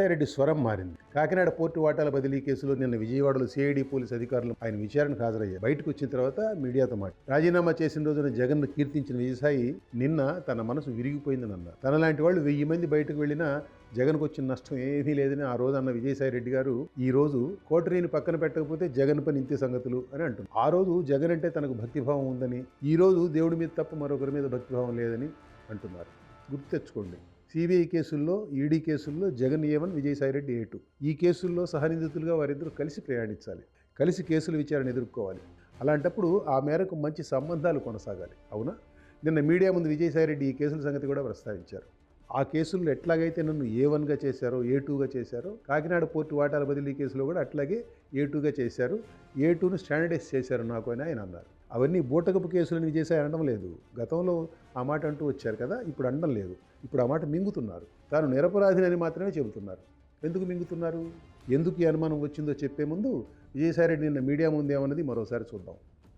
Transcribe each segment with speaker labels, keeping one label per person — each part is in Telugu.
Speaker 1: విజయసాయిరెడ్డి స్వరం మారింది. కాకినాడ పోర్టు వాటాల బదిలీ కేసులో నిన్న విజయవాడలో సిఐడి పోలీస్ అధికారులు ఆయన విచారణకు హాజరయ్యారు. బయటకు వచ్చిన తర్వాత మీడియాతో మాట రాజీనామా చేసిన రోజున జగన్ను కీర్తించిన విజయసాయి నిన్న తన మనసు విరిగిపోయిందని అన్నారు. తనలాంటి వాళ్ళు వెయ్యి మంది బయటకు వెళ్ళినా జగన్కు వచ్చిన నష్టం ఏమీ లేదని ఆ రోజు అన్న విజయసాయి రెడ్డి గారు ఈ రోజు కోటరీని పక్కన పెట్టకపోతే జగన్ పని ఇంతే సంగతులు అని అంటున్నారు. ఆ రోజు జగన్ అంటే తనకు భక్తిభావం ఉందని ఈ రోజు దేవుడి మీద తప్ప మరొకరి మీద భక్తిభావం లేదని అంటున్నారు. గుర్తు తెచ్చుకోండి. సిబిఐ కేసుల్లో ఈడీ కేసుల్లో Jagan A one Vijayasai Reddy A two. ఈ కేసుల్లో సహనిందితులుగా వారిద్దరూ కలిసి ప్రయాణించాలి. కలిసి కేసుల విచారణ ఎదుర్కోవాలి. అలాంటప్పుడు ఆ మేరకు మంచి సంబంధాలు కొనసాగాలి. అవునా? నిన్న మీడియా ముందు విజయసాయిరెడ్డి ఈ కేసుల సంగతి కూడా ప్రస్తావించారు. ఆ కేసుల్లో ఎట్లాగైతే నన్ను ఏ వన్గా చేశారో ఏ టూగా చేశారో కాకినాడ పోర్టు వాటాల బదిలీ కేసులో కూడా అట్లాగే ఏ టూగా చేశారు ఏ టూను స్టాండర్డైజ్ చేశారు నాకు అని ఆయన అన్నారు. అవన్నీ బూటకపు కేసులను విజయసాయి అనడం లేదు. గతంలో ఆ మాట అంటూ వచ్చారు కదా ఇప్పుడు అనడం లేదు. ఇప్పుడు ఆ మాట మింగుతున్నారు. తాను నిరపరాధినని మాత్రమే చెబుతున్నారు. ఎందుకు మింగుతున్నారు? ఎందుకు ఈ అనుమానం వచ్చిందో చెప్పే ముందు విజయసాయిరెడ్డి నిన్న మీడియా ముందు ఏమన్నది మరోసారి చూద్దాం.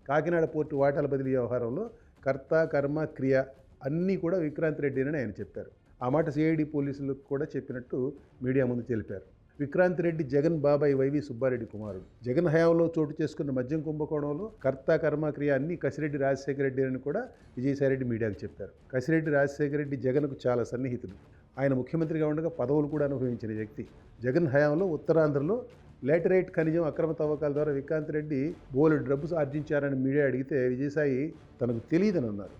Speaker 1: కాకినాడ పోర్టు వాటాల బదిలీ వ్యవహారంలో కర్త కర్మ క్రియ అన్నీ కూడా విక్రాంత్ రెడ్డి అని ఆయన చెప్పారు. ఆ మాట సిఐడి పోలీసులకు కూడా చెప్పినట్టు మీడియా ముందు తెలిపారు. విక్రాంత్ రెడ్డి జగన్ బాబాయ్ వైవి సుబ్బారెడ్డి కుమారుడు. జగన్ హయాంలో చోటు చేసుకున్న మద్యం కుంభకోణంలో కర్త కర్మక్రియ అన్ని కసిరెడ్డి రాజశేఖర రెడ్డి అని కూడా విజయసాయిరెడ్డి మీడియాకు చెప్పారు. కసిరెడ్డి రాజశేఖర రెడ్డి జగన్కు చాలా సన్నిహితుడు ఆయన ముఖ్యమంత్రిగా ఉండగా పదవులు కూడా అనుభవించిన వ్యక్తి. జగన్ హయాంలో ఉత్తరాంధ్రలో లేటరైట్ ఖనిజం అక్రమ తవ్వకాల ద్వారా విక్రాంత్ రెడ్డి బోలు డబ్బు ఆర్జించారని మీడియా అడిగితే విజయసాయి తనకు తెలియదని అన్నారు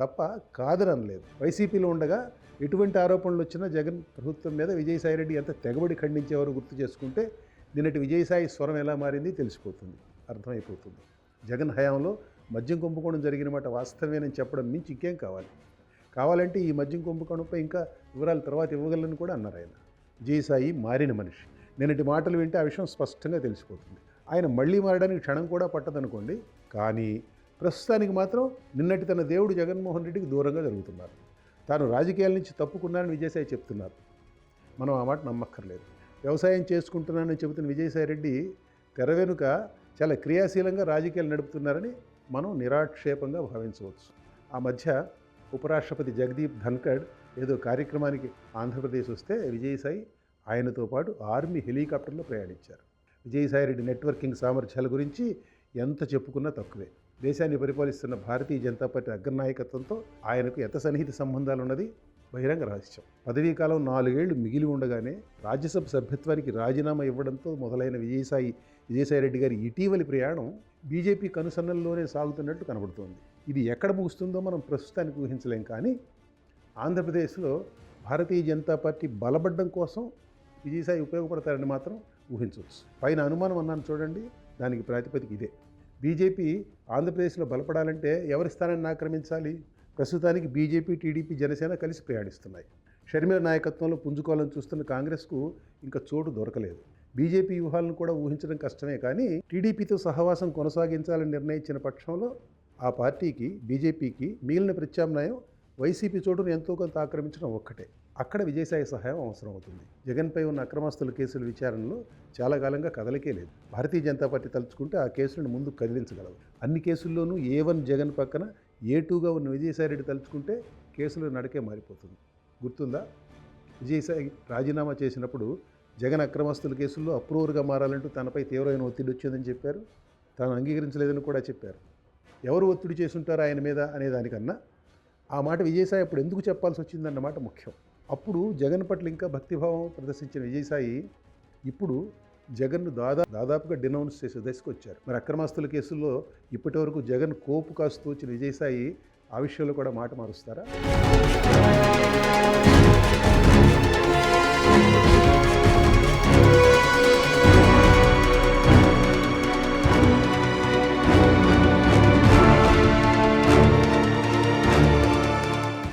Speaker 1: తప్ప కాదనలేదు వైసీపీలో ఉండగా ఎటువంటి ఆరోపణలు వచ్చినా జగన్ ప్రభుత్వం మీద విజయసాయి రెడ్డి ఎంత తెగబడి ఖండించేవారు గుర్తు చేసుకుంటే నిన్నటి విజయసాయి స్వరం ఎలా మారింది తెలిసిపోతుంది. అర్థమైపోతుంది. జగన్ హయాంలో మద్యం కుంభకోణం జరిగిన మాట వాస్తవేనని చెప్పడం మించి ఇంకేం కావాలి? కావాలంటే ఈ మద్యం కుంభకోణంపై ఇంకా వివరాలు తర్వాత ఇవ్వగలను కూడా అన్నారు ఆయన. విజయసాయి మారిన మనిషి. నిన్నటి మాటలు వింటే ఆ విషయం స్పష్టంగా తెలిసిపోతుంది. ఆయన మళ్ళీ మారడానికి క్షణం కూడా పట్టదనుకోండి. కానీ ప్రస్తుతానికి మాత్రం నిన్నటి తన దేవుడు జగన్మోహన్ రెడ్డికి దూరంగా జరుగుతున్నారు. తాను రాజకీయాల నుంచి తప్పుకున్నానని విజయసాయి చెప్తున్నారు. మనం ఆ మాట నమ్మక్కర్లేదు. వ్యవసాయం చేసుకుంటున్నానని చెబుతున్న విజయసాయి రెడ్డి తెర వెనుక చాలా క్రియాశీలంగా రాజకీయాలు నడుపుతున్నారని మనం నిరాక్షేపంగా భావించవచ్చు. ఆ మధ్య ఉపరాష్ట్రపతి జగదీప్ ధన్కడ్ ఏదో కార్యక్రమానికి ఆంధ్రప్రదేశ్ వస్తే విజయసాయి ఆయనతో పాటు ఆర్మీ హెలికాప్టర్లో ప్రయాణించారు. విజయసాయి రెడ్డి నెట్వర్కింగ్ సామర్థ్యాల గురించి ఎంత చెప్పుకున్నా తక్కువే. దేశాన్ని పరిపాలిస్తున్న భారతీయ జనతా పార్టీ అగ్రనాయకత్వంతో ఆయనకు ఎంత సన్నిహిత సంబంధాలు ఉన్నది? బహిరంగ రహస్యం. పదవీ కాలం నాలుగేళ్ళు మిగిలి ఉండగానే రాజ్యసభ సభ్యత్వానికి రాజీనామా ఇవ్వడంతో మొదలైన విజయసాయి విజయసాయి రెడ్డి గారి ఇటీవలి ప్రయాణం బీజేపీ కనుసన్నల్లోనే సాగుతున్నట్టు కనబడుతోంది. ఇది ఎక్కడ ముగుస్తుందో మనం ప్రస్తుతానికి ఊహించలేం కానీ ఆంధ్రప్రదేశ్లో భారతీయ జనతా పార్టీ బలపడడం కోసం విజయసాయి ఉపయోగపడతారని మాత్రం ఊహించవచ్చు. పైన అనుమానం అన్నాను చూడండి దానికి ప్రాతిపదిక ఇదే. బీజేపీ ఆంధ్రప్రదేశ్లో బలపడాలంటే ఎవరి స్థానాన్ని ఆక్రమించాలి? ప్రస్తుతానికి బీజేపీ టీడీపీ జనసేన కలిసి ప్రయాణిస్తున్నాయి. షర్మిల నాయకత్వంలో పుంజుకోవాలని చూస్తున్న కాంగ్రెస్కు ఇంకా చోటు దొరకలేదు. బీజేపీ వ్యూహాలను కూడా ఊహించడం కష్టమే కానీ టీడీపీతో సహవాసం కొనసాగించాలని నిర్ణయించిన పక్షంలో ఆ పార్టీకి బీజేపీకి మిగిలిన ప్రత్యామ్నాయం వైసీపీ చోటును ఎంతో కొంత ఆక్రమించడం ఒక్కటే. అక్కడ విజయసాయి సహాయం అవసరం అవుతుంది. జగన్పై ఉన్న అక్రమస్తుల కేసుల విచారణలో చాలా కాలంగా కదలికే లేదు. భారతీయ జనతా పార్టీ తలుచుకుంటే ఆ కేసులను ముందుకు కదిలించగలదు అన్ని కేసుల్లోనూ ఏ వన్ జగన్ పక్కన ఏ టూగా ఉన్న విజయసాయి రెడ్డి తలుచుకుంటే కేసులు నడకే మారిపోతుంది. గుర్తుందా? విజయసాయి రాజీనామా చేసినప్పుడు జగన్ అక్రమస్తుల కేసుల్లో అప్రూవర్గా మారాలంటూ తనపై తీవ్రమైన ఒత్తిడి వచ్చిందని చెప్పారు. తాను అంగీకరించలేదని కూడా చెప్పారు. ఎవరు ఒత్తిడి చేసుంటారు ఆయన మీద అనే దానికన్నా ఆ మాట విజయసాయి అప్పుడు ఎందుకు చెప్పాల్సి వచ్చిందన్నమాట ముఖ్యం. అప్పుడు జగన్ పట్ల ఇంకా భక్తిభావం ప్రదర్శించిన విజయసాయి ఇప్పుడు జగన్ను దాదా దాదాపుగా డినౌన్స్ చేసే దశకు వచ్చారు. మరి అక్రమాస్తుల కేసుల్లో ఇప్పటి వరకు జగన్ కోపు కాస్తూ వచ్చిన విజయసాయి ఆ విషయంలో కూడా మాట మారుస్తారా?